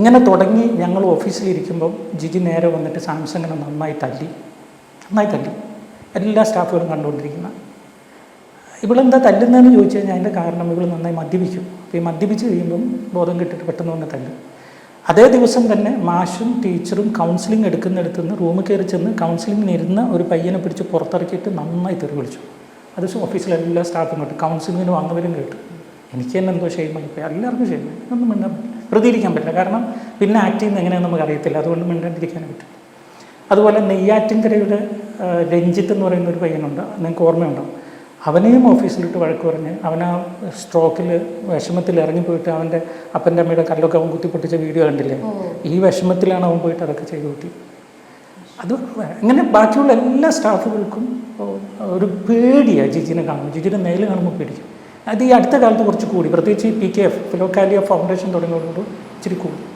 ഇങ്ങനെ തുടങ്ങി ഞങ്ങൾ ഓഫീസിലിരിക്കുമ്പം ജിജി നേരെ വന്നിട്ട് സാംസങ്ങിനെ നന്നായി തല്ലി നന്നായി തല്ലി. എല്ലാ സ്റ്റാഫുകളും കണ്ടുകൊണ്ടിരിക്കുന്ന. ഇവളെന്താ തല്ലുന്നതെന്ന് ചോദിച്ചു കഴിഞ്ഞാൽ അതിന്റെ കാരണം ഇവൾ നന്നായി മദ്യപിക്കും. അപ്പോൾ ഈ മദ്യപിച്ച് കഴിയുമ്പം ബോധം കിട്ടിട്ട് പെട്ടെന്ന് തന്നെ തല്ലും. അതേ ദിവസം തന്നെ മാഷും ടീച്ചറും കൗൺസിലിംഗ് എടുക്കുന്നിടത്ത് നിന്ന് റൂമിൽ കയറി ചെന്ന് കൗൺസിലിങ്ങിന് ഇരുന്ന ഒരു പയ്യനെ പിടിച്ച് പുറത്തിറക്കിയിട്ട് നന്നായി തെറി വിളിച്ചു. അത് ഓഫീസിലെ എല്ലാ സ്റ്റാഫും കേട്ടു. കൗൺസിലിങ്ങിന് വന്നവരും കേട്ടു. എനിക്ക് തന്നെ എന്തോ ഷെയ്മായി എല്ലാവർക്കും ഷെയ്മായി ഒന്നും മിണ്ടാൻ പറ്റില്ല. പ്രതികരിക്കാൻ പറ്റില്ല. കാരണം പിന്നെ ആക്ട് ചെയ്യുന്നത് എങ്ങനെയാണെന്ന് നമുക്ക് അറിയത്തില്ല അതുകൊണ്ട് മിണ്ടാണ്ടിരിക്കാനേ പറ്റും അതുപോലെ നെയ്യാറ്റിൻകരയുടെ രഞ്ജിത്ത് എന്ന് പറയുന്ന ഒരു പയ്യനുണ്ട്. നിങ്ങൾക്ക് ഓർമ്മയുണ്ടാവും അവനെയും ഓഫീസിലിട്ട് വഴക്ക് പറഞ്ഞ് അവൻ ആ സ്ട്രോക്കിൽ വിഷമത്തിൽ ഇറങ്ങിപ്പോയിട്ട് അവന്റെ അപ്പന്റെ അമ്മയുടെ കല്ലൊക്കെ അവൻ കുത്തിപ്പൊട്ടിച്ച വീഡിയോ കണ്ടില്ലേ? ഈ വിഷമത്തിലാണ് അവൻ പോയിട്ട് അതൊക്കെ ചെയ്തു കൂട്ടി. അത് അങ്ങനെ ബാക്കിയുള്ള എല്ലാ സ്റ്റാഫുകൾക്കും ഒരു പേടിയാണ് ജിജിനെ കാണുമ്പോൾ. ജിജിനെ നേരിൽ കാണുമ്പോൾ പേടിക്കും. അത് ഈ അടുത്ത കാലത്ത് കുറച്ച് കൂടി. പ്രത്യേകിച്ച് ഈ P K F Philokalia foundation തുടങ്ങിയതോടുകൂടി ഇച്ചിരി കൂടി.